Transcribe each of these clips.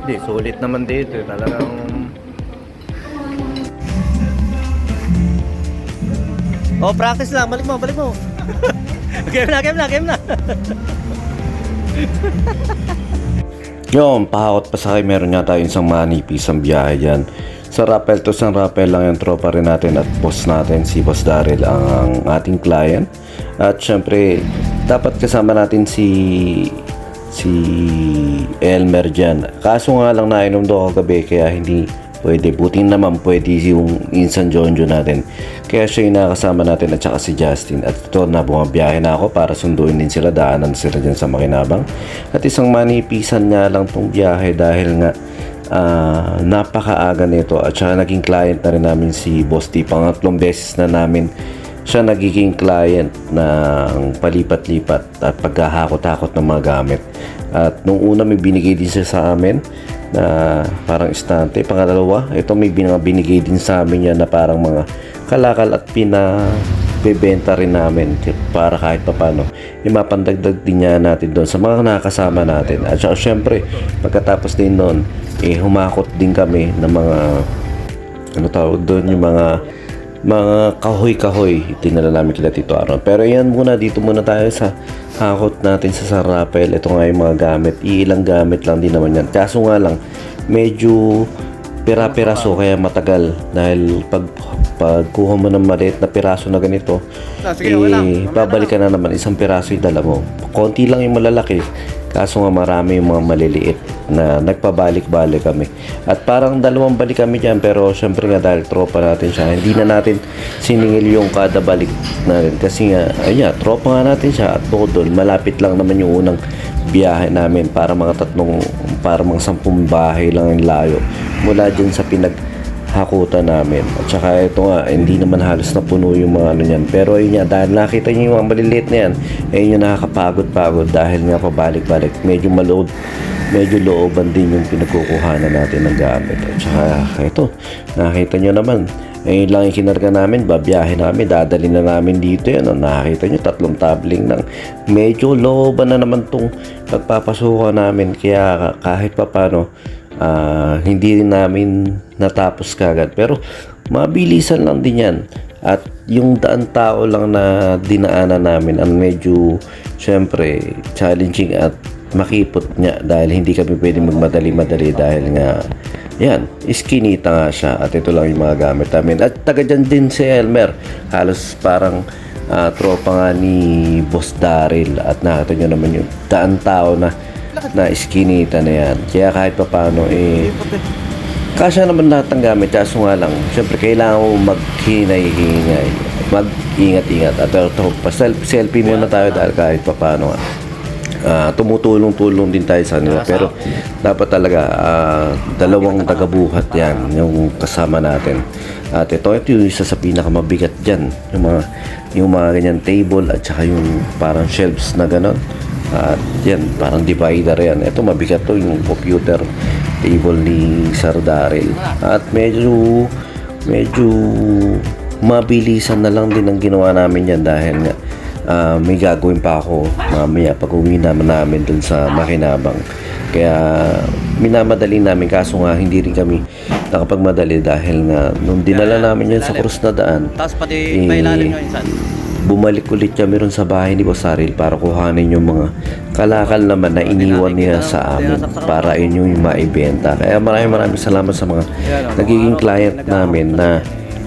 Hindi, sulit naman dito. eh. Talagang... Oh, practice lang. Balik mo, balik mo. game na, game na, game na. Yun, pahakot pa sa akin, meron nga tayong isang manipis ang biyahe dyan. Sa rappel to, isang rappel lang yung tropa rin natin at boss natin, si Boss Daryl, ang, ang ating client. At syempre, dapat kasama natin si si Elmer dyan. Kaso nga lang nainom daw kagabi kaya hindi pwede. Buti naman pwede yung Insan Jonjo natin. Kaya siya yung nakasama natin at saka si Justin. At ito na bumabiyahe na ako para sunduin din sila. Daanan sila dyan sa Makinabang. At isang manipisan nga lang tong biyahe dahil nga ah, napakaaga nito at saka naging client na rin namin si Boss T. Pangatlong beses na namin siya nagiging client ng palipat-lipat at paghahakot-hakot ng mga gamit. At nung una may binigay din siya sa amin na parang istante. Pangalawa, ito may bin- binigay din sa amin yan na parang mga kalakal at pinabebenta rin namin para kahit papano yung mapandagdag din niya natin doon sa mga nakakasama natin. At saka syempre, pagkatapos din noon, eh, humakot din kami ng mga ano tawag doon yung mga mga kahoy-kahoy. Tinala namin kila Tito Aaron. Pero yan muna dito muna tayo sa hakot natin sa Sarapel ito nga yung mga gamit. Iilang gamit lang din naman yan. Kaso nga lang medyo pira-piraso kaya matagal. Dahil pag pagkuha mo ng maliit na piraso na ganito Ah, sige, eh, babalikan na naman. Isang piraso yung dala mo. Konti lang yung malalaki. Kaso nga marami yung mga maliliit na nagpabalik-balik kami. At parang dalawang balik kami dyan pero syempre nga dahil tropa natin siya hindi na natin siningil yung kada balik natin. Kasi nga ayun tropa nga natin siya. At bukod doon malapit lang naman yung unang biyahe namin para mga tatlong para mga sampung bahay lang yung layo mula dyan sa pinag hakutan namin. At saka ito nga, hindi naman halos na puno yung mga ano niyan. Pero ayun nga, dahil nakita niyo yung mga maliliit na yan, ayun yung nakakapagod-pagod dahil nga pabalik-balik. Medyo malood, medyo looban din yung pinagkukuhanan natin ng gamit. At saka ito, nakita niyo naman, ayun lang yung kinarga namin, babiyahe namin, dadali na namin dito yan. Nakita nyo, tatlong tabling ng medyo looban na naman tong pagpapasukan namin. Kaya kahit papano, Ah, hindi rin namin natapos kagad pero mabilisan lang din yan at yung daan tao lang na dinaanan namin ang medyo syempre challenging at makipot niya dahil hindi kami pwede magmadali-madali dahil nga yan, iskinita nga siya at ito lang yung mga gamit namin at taga dyan din si Elmer halos parang ah, tropa nga ni Boss Daryl at nakita nyo naman yung daan tao na na iskinita na yan. Kaya kahit pa paano, eh, kasya naman lahat ng gamit. Kaso nga lang, syempre kailangan mo maghinay-hinay. Mag-ingat-ingat. At ito, selfie muna tayo dahil kahit pa paano nga. Ah, tumutulong-tulong din tayo sa kanila. Pero dapat talaga ah, dalawang tagabuhat yan yung kasama natin. At ito ito yung isa sa pinakamabigat dyan. Yung mga yung mga ganyan table at saka yung parang shelves na ganon. At yan parang divider yan. Ito mabigat to yung computer table ni Sir Daryl. At medyo medyo mabilisan na lang din ang ginawa namin yan dahil nga ah, may gagawin pa ako mamaya pag uwi naman namin dun sa Makinabang. Kaya minamadali namin kaso nga hindi rin kami nakapagmadali dahil nga nung dinala namin yan sa krus na daan Tapos pati Eh, pailalim nyo insan. bumalik ulit kami ron sa bahay ni Boss Aril para kuhanin yung mga kalakal naman na iniwan niya sa amin para inyo yung maibenta. Kaya maraming maraming salamat sa mga nagiging client namin na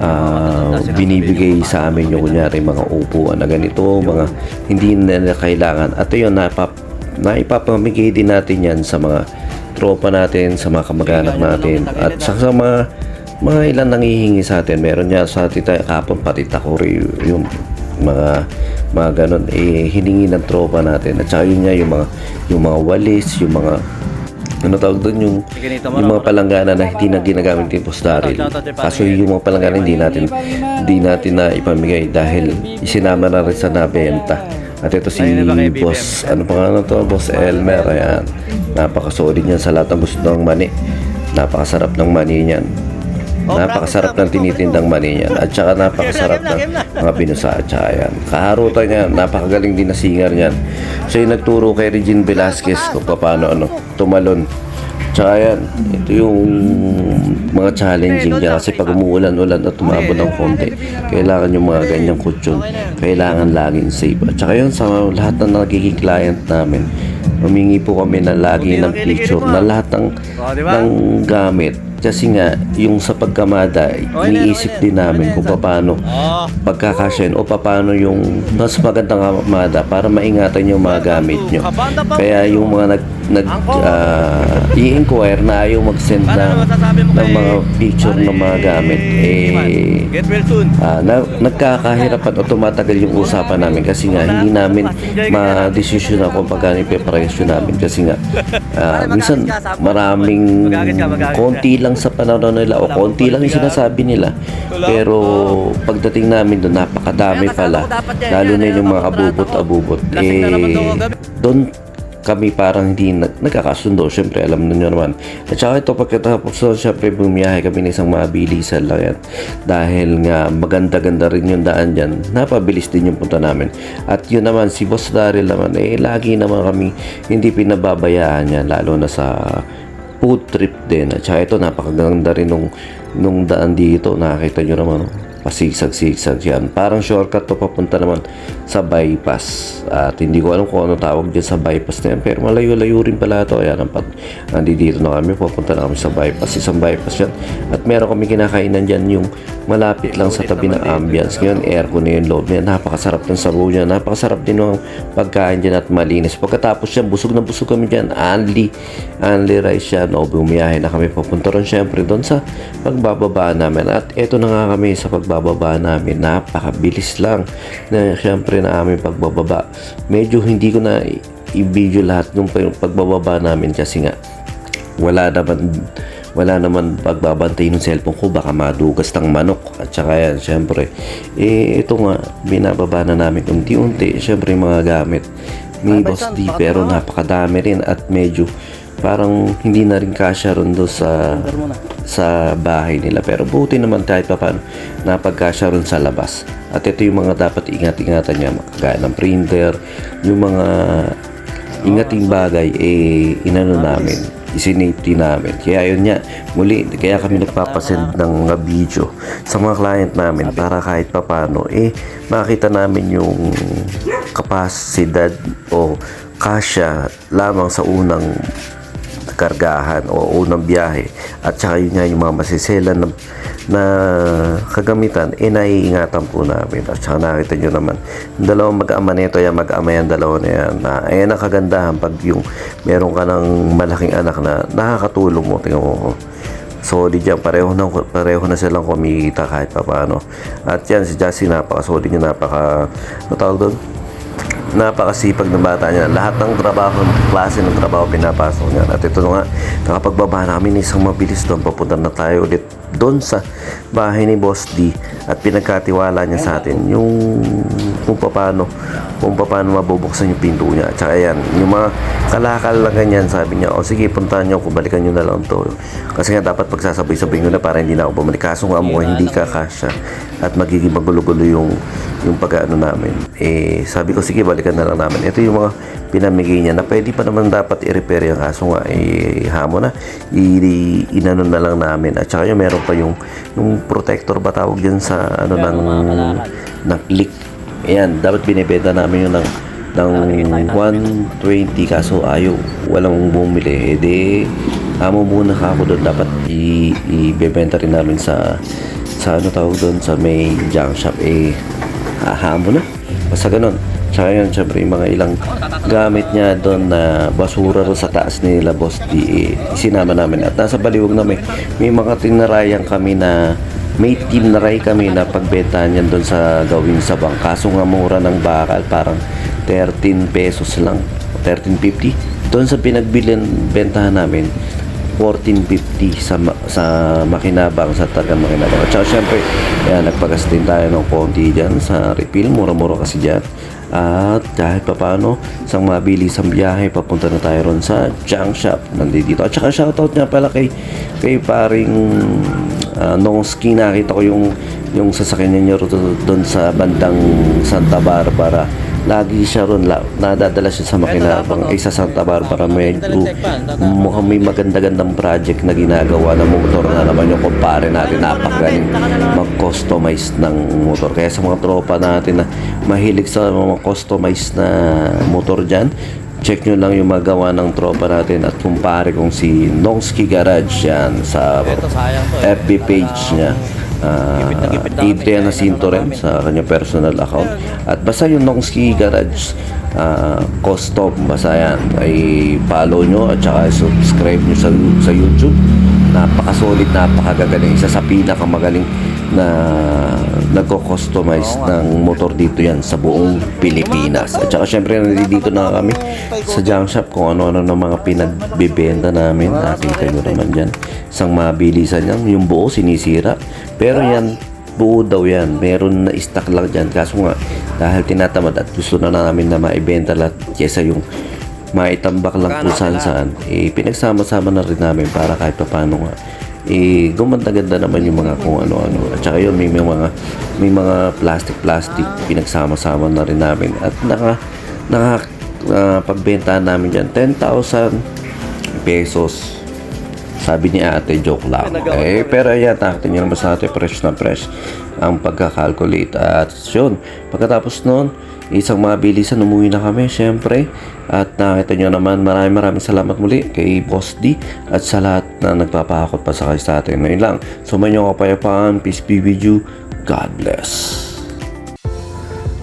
ah, binibigay sa amin yung kunyari mga upuan na ganito, mga hindi na kailangan. At yun, napap, naipapamigay din natin yan sa mga tropa natin, sa mga kamag-anak natin, at sa, sa mga mga ilan nangihingi sa atin. Meron niya sa tita kapon pati takuri yung mga mga ganun eh hiningi ng tropa natin at saka yun nga yung mga yung mga walis yung mga ano tawag doon yung yung mga palanggana na hindi na ginagamit ni Boss Daryl. Kaso yung mga palanggana hindi natin hindi natin na ipamigay dahil isinama na rin sa nabenta. At ito si Boss, ano pa nga to? Boss Elmer, ayan. Napakasolid niyan sa lahat ng gusto ng mani. Napakasarap ng mani niyan. Oh, Napakasarap ng tinitindang mani niyan. At saka napakasarap ng mga binusa at saka yan. Kaharutan niya, napakagaling din na singer niyan. Siya yung nagturo kay Regine Velasquez kung paano ano, tumalon. Tsaka yan, ito yung mga challenging niya kasi pag umuulan-ulan at tumabo ng konti, kailangan yung mga ganyang kutsyon, kailangan laging safe. At saka yun, sa lahat ng nagiging client namin, humingi po kami na lagi ng picture na lahat ng, Oh, ng gamit. Kasi nga, yung sa pagkamada, iniisip din namin kung paano Oh. pagkakasyan o paano yung mas magandang kamada para maingatan yung mga gamit nyo. Kaya yung mga nag, nag ah, i-inquire na ayaw mag-send na, ng mga picture ng mga gamit, eh. Ah, na, nagkakahirapan o tumatagal yung usapan namin kasi nga hindi namin ma-desisyon na kung pagkano yung preparation namin kasi nga ah, minsan maraming konti lang sa panahon nila o konti lang yung sinasabi nila. Pero pagdating namin doon napakadami pala. lalo na yung mga abubot-abubot. Eh doon kami parang hindi nag nagkakasundo. Siyempre, alam nyo naman. At saka ito, pagkatapos so, siyempre, bumiyahe kami ng isang mabilisan lang yan. Dahil nga, maganda-ganda rin yung daan dyan. Napabilis din yung punta namin. At yun naman, si Boss Daryl naman, eh, lagi naman kami hindi pinababayaan niya, lalo na sa food trip din. At saka ito, napakaganda rin nung, nung daan dito. Nakakita nyo naman, oh pasigsag-sigsag yan. Parang shortcut to papunta naman sa bypass. At hindi ko alam kung ano tawag dyan sa bypass na yan. Pero malayo-layo rin pala ito. Ayan, ang pag nandito na kami, papunta na kami sa bypass. Isang bypass yan. At meron kami kinakainan dyan yung malapit lang sa tabi ng ambience. Ngayon, aircon na yung loob niya. Napakasarap ng sabaw niya. Napakasarap din ng pagkain dyan at malinis. Pagkatapos yan, busog na busog kami dyan. Only, only rice yan. O, bumiyahe na kami papunta ron syempre doon sa pagbababa namin. At eto na nga kami sa pagbababa namin. Napakabilis lang na syempre na aming pagbababa. Medyo hindi ko na i-video lahat ng pagbababa namin kasi nga wala naman wala naman pagbabantay ng cellphone ko. Baka madugas ng manok. At saka yan syempre eh ito nga binababa na namin unti-unti. Syempre mga gamit. Ni Boss D pero napakadami rin at medyo parang hindi na rin kasya ron doon sa sa bahay nila. Pero buti naman kahit pa paano napagkasya ron sa labas. At ito yung mga dapat ingat-ingatan niya kagaya ng printer yung mga ingating bagay eh inano namin isinafety namin. Kaya yun nga muli kaya kami nagpapasend ng mga video sa mga client namin para kahit papano eh makita namin yung kapasidad o kasya lamang sa unang kargahan o unang biyahe. At saka yun nga yung mga masiselan na, na kagamitan eh naiingatan po namin. At saka nakita nyo naman dalawang mag-ama nito yan mag-ama yan dalawa na yan na ayan ang kagandahan pag yung meron ka ng malaking anak na nakakatulong mo tingnan mo solid yan. Pareho na, pareho na silang kumikita kahit pa paano at yan si Jassy napaka solid niya napaka ano tawag doon napakasipag ng bata niya. Lahat ng trabaho, klase ng trabaho pinapasok niya. At ito na nga, nakapagbaba namin isang mabilis doon. Papunta na tayo ulit doon sa bahay ni Boss D at pinagkatiwala niya sa atin yung kung paano kung paano mabubuksan yung pinto niya. At saka yan, yung mga kalakal lang ganyan, sabi niya, o sige, puntahan niyo ako, balikan niyo na lang to. Kasi nga dapat pagsasabay-sabay ko na para hindi na ako bumalik. Kaso nga mo, hindi ka kasya at magiging magulo-gulo yung yung pag-ano namin. Eh, sabi ko, sige, balikan na lang namin. Ito yung mga pinamigay niya na pwede pa naman dapat i-repair yung kaso nga, eh, hamon na. I, inano na lang namin. At saka yung meron pa yung, yung protector ba tawag dyan sa ano ng, ng click. Ayan, dapat binibenta namin yung ng ng 120 kaso ayaw walang bumili. Eh di amo muna ka ako doon. Dapat i- ibebenta rin namin sa sa ano tawag doon sa may junk shop. Eh hahamo na. Basta ganun. Tsaka yun syempre yung mga ilang gamit niya doon na basura ro sa taas nila boss di eh, isinama namin. At nasa baliwag na may, may mga tinarayan kami na may team na ray kami na pagbentahan yan doon sa gawin sa bank kaso nga mura ng bakal parang 13 pesos lang. 13.50 doon sa pinagbilan bentahan namin 14.50 sa sa makinabang sa taga makinabang. At saka syempre ayan, nagpagas din tayo ng konti dyan sa refill. Mura-mura kasi dyan. At kahit pa paano isang mabilis ang biyahe papunta na tayo ron sa junk shop. Nandito. At saka shoutout nga pala kay kay paring Ah, nung ski nakita ko yung yung sasakyan niya doon sa bandang Santa Barbara. Lagi siya ron, la, nadadala siya sa Makinabang. Eh, sa Santa Barbara, medyo mukhang may maganda-gandang project na ginagawa na motor na naman yung kumpare natin. Napakagaling mag-customize ng motor. Kaya sa mga tropa natin na mahilig sa mga customized na motor dyan, check nyo lang yung magawa ng tropa natin at kumpare kong si Nongski Garage yan sa eh. FB page niya. Uh, Adrian Jacinto rin sa kanyang personal account. At basta yung Nongski Garage ah, custom, basta yan. Ay follow nyo at saka subscribe nyo sa, sa YouTube. Napaka-solid, napakagagaling. Isa sa pinakamagaling na nagko-customize ng motor dito yan sa buong Pilipinas. At saka syempre nandito na kami sa junk shop kung ano-ano ng mga pinagbibenta namin. Nakita nyo naman dyan. Isang mabilisan yan. Yung buo sinisira. Pero yan, buo daw yan. Meron na stock lang dyan. Kaso nga, dahil tinatamad at gusto na namin na maibenta lahat kesa yung maitambak lang kung saan saan, eh, pinagsama-sama na rin namin para kahit pa paano nga, eh, gumanda-ganda naman yung mga kung ano-ano. At saka yun, may, may mga, may mga plastic-plastic, pinagsama-sama na rin namin. At naka, naka, ah, pagbenta namin dyan, 10,000 pesos. Sabi ni ate, joke lang. Eh, pero ayan, nakita niyo naman sa ate, fresh na fresh ang pagkakalculate. At yun, pagkatapos nun, isang mabilisan, umuwi na kami, syempre. At nakita niyo naman, maraming maraming salamat muli kay Boss D at sa lahat na nagpapahakot pa sa kay sa atin. Ngayon lang, sumayo ko kapayapaan, peace be with you, God bless.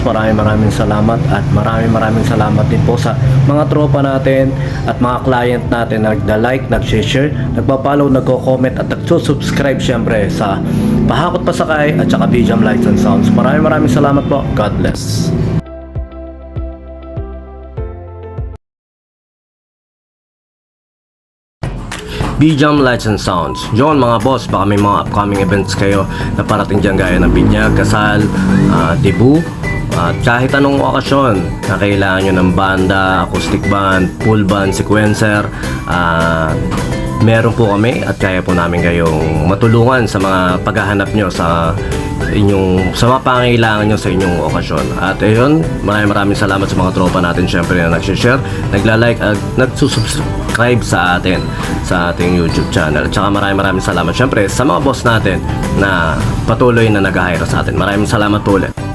Maraming maraming salamat at maraming maraming salamat din po sa mga tropa natin at mga client natin na nagda-like, nag-share, nagpa-follow, nagko-comment at nagsusubscribe syempre sa Pahakot Pasakay at saka BJAM Lights and Sounds. Maraming maraming salamat po. God bless. BJAM Lights and Sounds. Yon mga boss, baka may mga upcoming events kayo na parating dyan gaya ng binyag, kasal, ah, debut, at kahit anong okasyon na kailangan nyo ng banda, acoustic band, full band, sequencer, ah, meron po kami at kaya po namin kayong matulungan sa mga paghahanap nyo sa inyong sa mga pangailangan nyo sa inyong okasyon. At ayun, maraming maraming salamat sa mga tropa natin syempre na nag-share, nagla-like at nagsusubscribe sa atin sa ating YouTube channel. At saka maraming maraming salamat syempre sa mga boss natin na patuloy na nag-hire sa atin. Maraming salamat po ulit.